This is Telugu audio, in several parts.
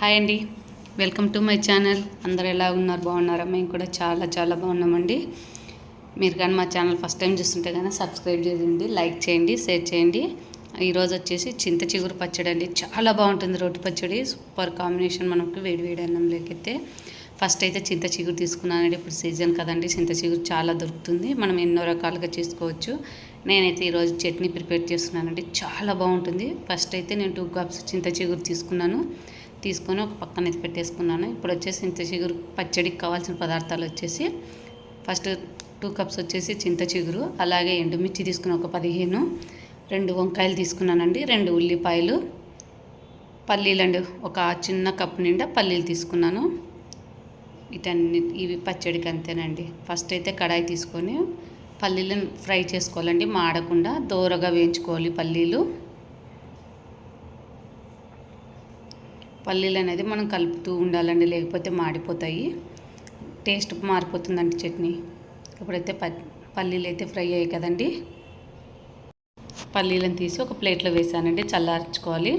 హాయ్ అండి. Welcome to my channel. అందరు ఎలా ఉన్నారు? బాగున్నారా? మేము కూడా చాలా చాలా బాగున్నామండి. మీరు కానీ మా ఛానల్ ఫస్ట్ టైం చూస్తుంటే కానీ సబ్స్క్రైబ్ చేయండి లైక్ చేయండి షేర్ చేయండి. ఈరోజు వచ్చేసి చింత చిగురు పచ్చడి అండి. చాలా బాగుంటుంది రోటి పచ్చడి. సూపర్ కాంబినేషన్ మనకు వేడి వేడి అన్నంలోకైతే ఫస్ట్ అయితే చింత చిగురు తీసుకున్నానండి ఇప్పుడు సీజన్ కదండి. చింత చిగురు చాలా దొరుకుతుంది. మనం ఎన్నో రకాలుగా చేసుకోవచ్చు. నేనైతే ఈరోజు చట్నీ ప్రిపేర్ చేస్తున్నానండి. చాలా బాగుంటుంది. ఫస్ట్ అయితే నేను టూ కప్స్ చింత చిగురు తీసుకున్నాను. తీసుకొని ఒక పక్కన అయితే పెట్టేసుకున్నాను. ఇప్పుడు వచ్చేసి చింత చిగురు పచ్చడికి కావాల్సిన పదార్థాలు వచ్చేసి ఫస్ట్ టూ కప్స్ వచ్చేసి చింత చిగురు అలాగే ఎండుమిర్చి తీసుకుని ఒక పదిహేను రెండు వంకాయలు తీసుకున్నానండి రెండు ఉల్లిపాయలు పల్లీలండి ఒక చిన్న కప్పు నిండా పల్లీలు తీసుకున్నాను. వీటన్ని ఇవి పచ్చడికి అంతేనండి. ఫస్ట్ అయితే కడాయి తీసుకొని పల్లీలను ఫ్రై చేసుకోవాలండి మాడకుండా దోరగా వేయించుకోవాలి పల్లీలు. పల్లీలు అనేది మనం కలుపుతూ ఉండాలండి లేకపోతే మాడిపోతాయి. టేస్ట్ మారిపోతుందండి చట్నీ. ఇప్పుడైతే ప పల్లీలు అయితే ఫ్రై అయ్యాయి కదండి. పల్లీలను తీసి ఒక ప్లేట్లో వేసానండి చల్లార్చుకోవాలి.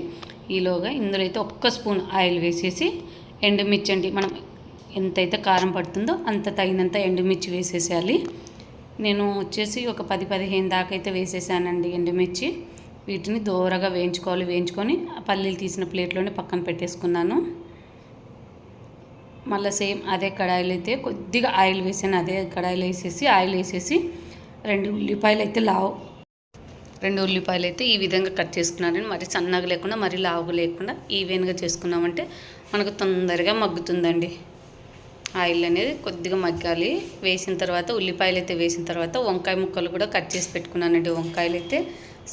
ఈలోగా ఇందులో అయితే ఒక్క స్పూన్ ఆయిల్ వేసేసి ఎండుమిర్చి అండి మనం ఎంతైతే కారం పడుతుందో అంత తగినంత ఎండుమిర్చి వేసేసేయాలి. నేను వచ్చేసి ఒక పది పదిహేను దాకా అయితే వేసేసానండి ఎండుమిర్చి. వీటిని దూరగా వేయించుకోవాలి. వేయించుకొని పల్లీలు తీసిన ప్లేట్లోనే పక్కన పెట్టేసుకున్నాను. మళ్ళీ సేమ్ అదే కడాయిలు అయితే కొద్దిగా ఆయిల్ వేసాను. అదే కడాయిలు వేసేసి ఆయిల్ వేసేసి రెండు ఉల్లిపాయలు అయితే లావు. రెండు ఉల్లిపాయలు అయితే ఈ విధంగా కట్ చేసుకున్నాను మరి సన్నగా లేకుండా మరి లావుగా లేకుండా ఈవెన్గా చేసుకున్నామంటే మనకు తొందరగా మగ్గుతుందండి. ఆయిల్ అనేది కొద్దిగా మగ్గాలి. వేసిన తర్వాత ఉల్లిపాయలు అయితే వేసిన తర్వాత వంకాయ ముక్కలు కూడా కట్ చేసి పెట్టుకున్నానండి. వంకాయలు అయితే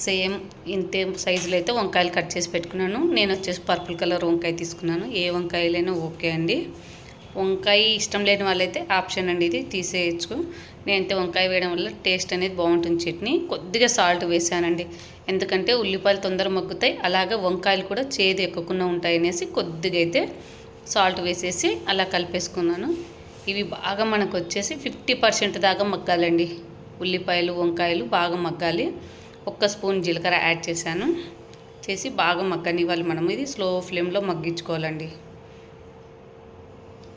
సేమ్ ఇంతే సైజులో అయితే వంకాయలు కట్ చేసి పెట్టుకున్నాను. నేను వచ్చేసి పర్పుల్ కలర్ వంకాయ తీసుకున్నాను. ఏ వంకాయలైనా ఓకే అండి. వంకాయ ఇష్టం లేని వాళ్ళైతే ఆప్షన్ అండి ఇది తీసేయచ్చు. నేనైతే వంకాయ వేయడం వల్ల టేస్ట్ అనేది బాగుంటుంది చట్నీ. కొద్దిగా సాల్ట్ వేసానండి. ఎందుకంటే ఉల్లిపాయలు తొందర మగ్గుతాయి. అలాగే వంకాయలు కూడా చేదు ఎక్కకుండా ఉంటాయి అనేసి కొద్దిగా అయితే సాల్ట్ వేసేసి అలా కలిపేసుకున్నాను. ఇవి బాగా మనకు వచ్చేసి ఫిఫ్టీ పర్సెంట్ దాకా మగ్గాలండి. ఉల్లిపాయలు వంకాయలు బాగా మగ్గాలి. ఒక్క స్పూన్ జీలకర్ర యాడ్ చేశాను. చేసి బాగా మగ్గనివ్వాలి మనం ఇది స్లో ఫ్లేమ్లో మగ్గించుకోవాలండి.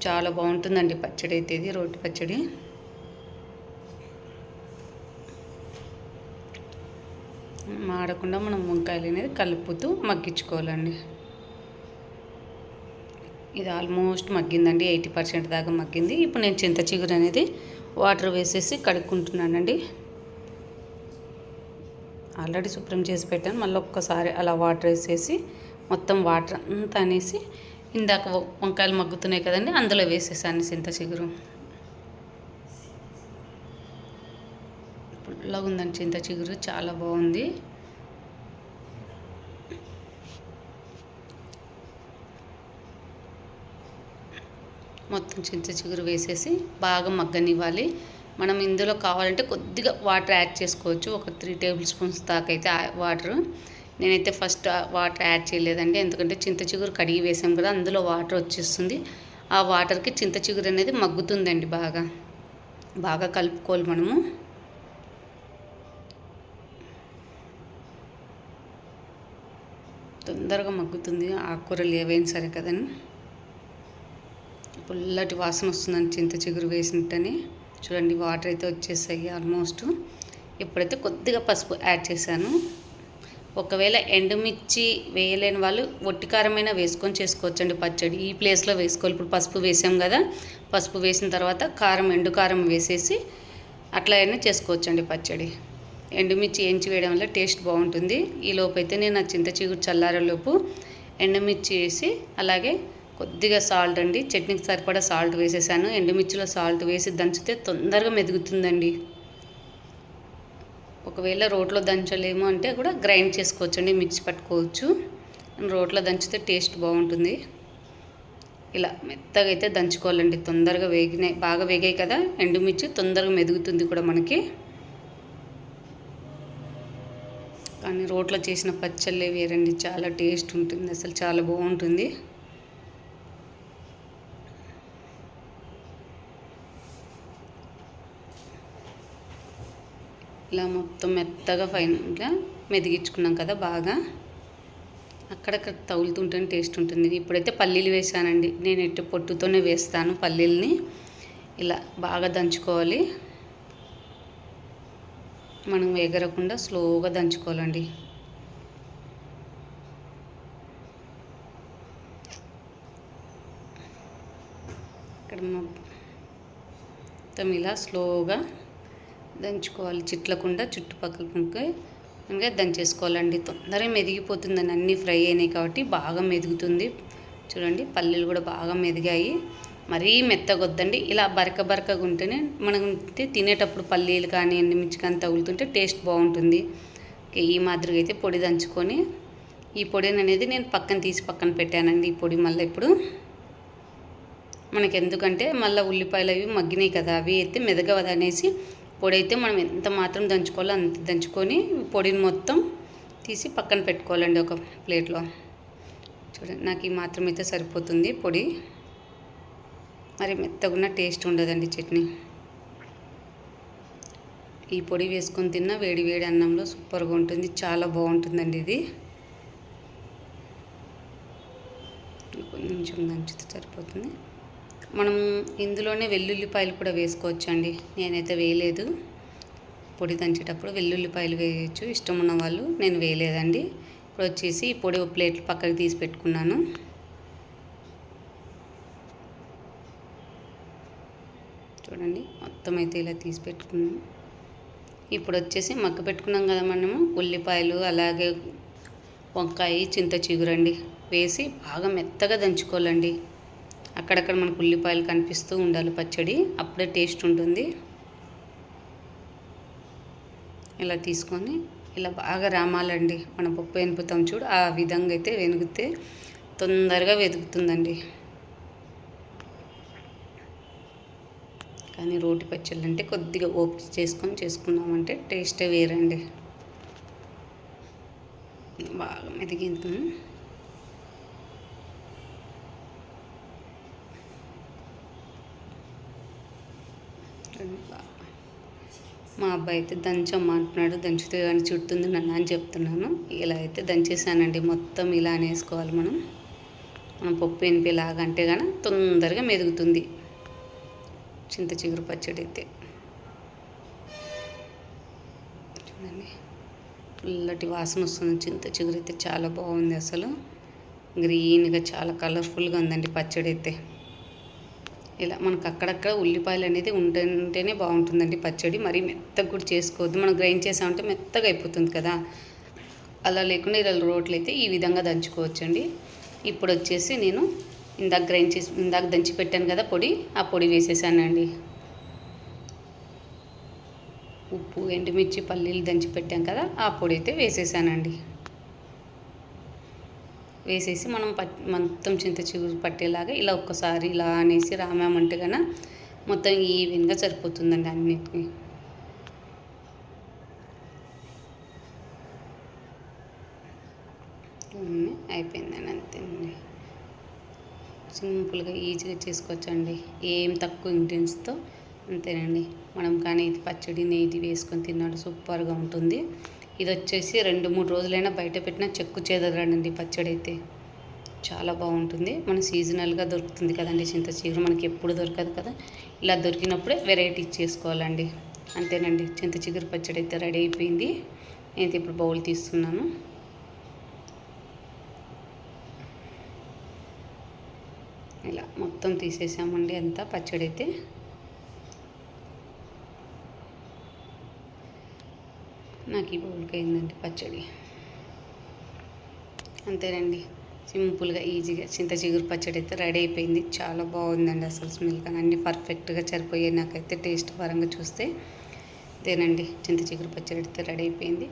చాలా బాగుంటుందండి పచ్చడి అయితే ఇది రోటి పచ్చడి. మాడకుండా మనం వంకాయలు అనేది కలుపుతూ మగ్గించుకోవాలండి. ఇది ఆల్మోస్ట్ మగ్గిందండి. ఎయిటీ పర్సెంట్ దాకా మగ్గింది. ఇప్పుడు నేను చింత చిగురు అనేది వాటర్ వేసేసి కడుక్కుంటున్నానండి. ఆల్రెడీ శుభ్రం చేసి పెట్టాను. మళ్ళీ ఒక్కసారి అలా వాటర్ వేసేసి మొత్తం వాటర్ అంతా అనేసి ఇందాక వంకాయలు మగ్గుతున్నాయి కదండి అందులో వేసేసాను చింత చిగురు. పుల్లగా ఉందండి చింత చిగురు చాలా బాగుంది. మొత్తం చింత చిగురు వేసేసి బాగా మగ్గనివ్వాలి. మనం ఇందులో కావాలంటే కొద్దిగా వాటర్ యాడ్ చేసుకోవచ్చు. ఒక త్రీ టేబుల్ స్పూన్స్ దాకా అయితే వాటర్. నేనైతే ఫస్ట్ వాటర్ యాడ్ చేయలేదండి. ఎందుకంటే చింత చిగురు కడిగి వేసాం కదా అందులో వాటర్ వచ్చేస్తుంది. ఆ వాటర్కి చింత చిగురు అనేది మగ్గుతుందండి బాగా. బాగా కలుపుకోవాలి మనము. తొందరగా మగ్గుతుంది. ఆకుకూరలు ఏవైనా సరే కదండి. పుల్లటి వాసన వస్తుందండి చింత చిగురు వేసినట్టని. చూడండి వాటర్ అయితే వచ్చేసాయి ఆల్మోస్ట్ ఇప్పుడైతే కొద్దిగా పసుపు యాడ్ చేశాను. ఒకవేళ ఎండుమిర్చి వేయలేని వాళ్ళు ఒట్టికారమైన వేసుకొని చేసుకోవచ్చండి పచ్చడి. ఈ ప్లేస్లో వేసుకోవాలి. ఇప్పుడు పసుపు వేసాం కదా పసుపు వేసిన తర్వాత కారం ఎండు కారం వేసేసి అట్లా అయినా చేసుకోవచ్చండి పచ్చడి. ఎండుమిర్చి ఏంచి వేయడం వల్ల టేస్ట్ బాగుంటుంది. ఈ లోపు అయితే నేను ఆ చింత చిగురు చల్లారేలోపు ఎండుమిర్చి వేసి అలాగే కొద్దిగా సాల్ట్ అండి. చట్నీకి సరిపడా సాల్ట్ వేసేసాను. ఎండుమిర్చిలో సాల్ట్ వేసి దంచితే తొందరగా మెదుగుతుందండి. ఒకవేళ రోట్లో దంచలేము అంటే కూడా గ్రైండ్ చేసుకోవచ్చండి. మిక్సీ పట్టుకోవచ్చు. రోట్లో దంచితే టేస్ట్ బాగుంటుంది. ఇలా మెత్తగా అయితే దంచుకోవాలండి. తొందరగా వేగినాయి. బాగా వేగాయి కదా. ఎండుమిర్చి తొందరగా మెదుగుతుంది కూడా మనకి. కానీ రోట్లో చేసిన పచ్చళ్ళే వేరండి. చాలా టేస్ట్ ఉంటుంది. అసలు చాలా బాగుంటుంది. ఇలా మొత్తం మెత్తగా ఫైన్గా మెదిగించుకున్నాం కదా బాగా. అక్కడక్కడ తగులుతుంటేనే టేస్ట్ ఉంటుంది. ఇప్పుడైతే పల్లీలు వేసానండి. నేను ఎట్టి పొట్టుతోనే వేస్తాను పల్లీల్ని. ఇలా బాగా దంచుకోవాలి. మనం ఎగరకుండా స్లోగా దంచుకోవాలండి. ఇక్కడ మొత్తం ఇలా స్లోగా దంచుకోవాలి. చిట్లకుండా చుట్టుపక్కల ఇంకా దంచేసుకోవాలండి. తొందరగా మెదిగిపోతుందని అన్నీ ఫ్రై అయినాయి కాబట్టి బాగా మెదుగుతుంది. చూడండి పల్లీలు కూడా బాగా మెదిగాయి. మరీ మెత్తగొద్దండి. ఇలా బరక బరకగా ఉంటేనే మనం తినేటప్పుడు పల్లీలు కానీ ఎండుమిర్చి కానీ తగులుతుంటే టేస్ట్ బాగుంటుంది. ఈ మాదిరిగా అయితే పొడి దంచుకొని ఈ పొడిని అనేది నేను పక్కన తీసి పక్కన పెట్టానండి. ఈ పొడి మళ్ళీ ఇప్పుడు మనకి ఎందుకంటే మళ్ళీ ఉల్లిపాయలు అవి మగ్గినాయి కదా అవి అయితే మెదగవదనేసి పొడి అయితే మనం ఎంత మాత్రం దంచుకోవాలో అంత దంచుకొని పొడిని మొత్తం తీసి పక్కన పెట్టుకోవాలండి ఒక ప్లేట్లో. చూడండి నాకు ఈ మాత్రం అయితే సరిపోతుంది పొడి. మరి మెత్తగున్న టేస్ట్ ఉండదండి చట్నీ. ఈ పొడి వేసుకొని తిన్న వేడి వేడి అన్నంలో సూపర్గా ఉంటుంది చాలా బాగుంటుందండి ఇది. కొంచెం దంచితే సరిపోతుంది. మనం ఇందులోనే వెల్లుల్లిపాయలు కూడా వేసుకోవచ్చండి. నేనైతే వేయలేదు. పొడి దంచేటప్పుడు వెల్లుల్లిపాయలు వేయచ్చు. ఇష్టం ఉన్న వాళ్ళు నేను వేయలేదండి. ఇప్పుడు వచ్చేసి ఈ పొడి ఒక పక్కకి తీసి పెట్టుకున్నాను. చూడండి మొత్తం అయితే ఇలా తీసి పెట్టుకున్నాను. ఇప్పుడు వచ్చేసి మగ్గ పెట్టుకున్నాం కదా మనము. ఉల్లిపాయలు అలాగే వంకాయ చింత చిగురండి. వేసి బాగా మెత్తగా దంచుకోవాలండి. అక్కడక్కడ మనకు ఉల్లిపాయలు కనిపిస్తూ ఉండాలి పచ్చడి. అప్పుడే టేస్ట్ ఉంటుంది. ఇలా తీసుకొని ఇలా బాగా రామాలండి. మనం పప్పు వెనుపుతాం చూడు. ఆ విధంగా అయితే వెనుగితే తొందరగా వెతుకుతుందండి కానీ రోటి పచ్చళ్ళు అంటే కొద్దిగా ఓపిక చేసుకొని చేసుకున్నామంటే టేస్టే వేరండి. బాగా అట్లా మా అబ్బాయి అయితే దంచమ్మ అంటున్నాడు. దంచితే కానీ చుట్టుంది నన్ను అని చెప్తున్నాను. ఇలా అయితే దంచేసానండి మొత్తం ఇలా వేసుకోవాలి మనం. మనం పప్పు ఎనిపేలాగా అంటే కానీ తొందరగా మెదుగుతుంది. చింత చిగురు పచ్చడి అయితే. చూడండి. పుల్లటి వాసన వస్తుంది. చింత చిగురు అయితే చాలా బాగుంది అసలు. గ్రీన్గా చాలా కలర్ఫుల్గా ఉందండి పచ్చడి అయితే. ఇలా మనకు అక్కడక్కడ ఉల్లిపాయలు అనేది ఉంటేనే బాగుంటుందండి పచ్చడి. మరీ మెత్తగా కూడా చేసుకోవద్దు. మనం గ్రైండ్ చేసామంటే మెత్తగా అయిపోతుంది కదా. అలా లేకుండా ఇలా రోట్లు అయితే ఈ విధంగా దంచుకోవచ్చండి. ఇప్పుడు వచ్చేసి నేను ఇందాక గ్రైండ్ చేసి ఇందాక దంచి పెట్టాను కదా పొడి ఆ పొడి వేసేసానండి. ఉప్పు ఎండుమిర్చి పల్లీలు దంచి పెట్టాం కదా ఆ పొడి అయితే వేసేసానండి. వేసేసి మనం పట్ మొత్తం చింత చిగురు పట్టేలాగా ఇలా ఒక్కసారి ఇలా అనేసి రామామంటే కన్నా మొత్తం ఈవెన్గా సరిపోతుందండి అన్నిటికీ. అయిపోయిందండి అంతేనండి. సింపుల్గా ఈజీగా చేసుకోవచ్చండి. ఏం తక్కువ ఇంగ్రీడియంట్స్తో అంతేనండి. మనం కానీ ఇది పచ్చడి నెయ్యి వేసుకొని తిన్నాడు సూపర్గా ఉంటుంది. ఇది వచ్చేసి రెండు మూడు రోజులైనా బయట పెట్టిన చెక్కు చేదరండి పచ్చడి అయితే చాలా బాగుంటుంది. మన సీజనల్గా దొరుకుతుంది కదండి చింత చిగురు మనకి ఎప్పుడు దొరకదు కదా. ఇలా దొరికినప్పుడే వెరైటీ చేసుకోవాలండి. అంతేనండి. చింత చిగురు పచ్చడి అయితే రెడీ అయిపోయింది. నేను ఇప్పుడు బౌల్ తీస్తున్నాను. ఇలా మొత్తం తీసేసామండి అంతా పచ్చడి అయితే నాకు ఈ బౌల్కి అయిందండి పచ్చడి. అంతేనండి. సింపుల్గా ఈజీగా చింత చిగురు పచ్చడి అయితే రెడీ అయిపోయింది. చాలా బాగుందండి అసలు స్మెల్ కానీ అన్నీ పర్ఫెక్ట్గా సరిపోయాయి నాకైతే టేస్ట్ పరంగా చూస్తే. అంతేనండి చింత చిగురు పచ్చడి అయితే రెడీ అయిపోయింది.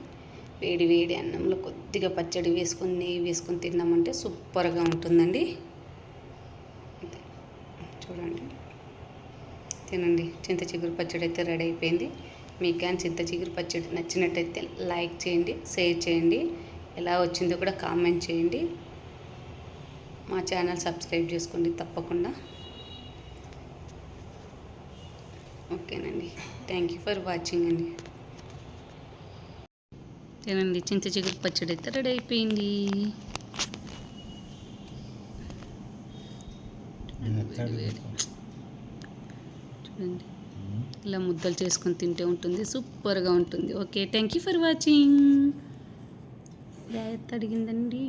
వేడి వేడి అన్నంలో కొద్దిగా పచ్చడి వేసుకొని నెయ్యి వేసుకొని తిన్నామంటే సూపర్గా ఉంటుందండి. చూడండి. తినండి చింత చిగురు పచ్చడి అయితే రెడీ అయిపోయింది. మీకు కానీ చింత చిగురు పచ్చడి నచ్చినట్టయితే లైక్ చేయండి షేర్ చేయండి. ఎలా వచ్చిందో కూడా కామెంట్ చేయండి. మా ఛానల్ సబ్స్క్రైబ్ చేసుకోండి తప్పకుండా. ఓకేనండి. థ్యాంక్ యూ ఫర్ వాచింగ్ అండి. తినండి చింత చిగురు పచ్చడి అయితే రెడీ అయిపోయింది. చూడండి. ఇలా ముద్దలు చేసుకొని తింటే ఉంటుంది సూపర్గా ఉంటుంది. Okay thank you for watching జాగ్రత్త అడిగిందండి.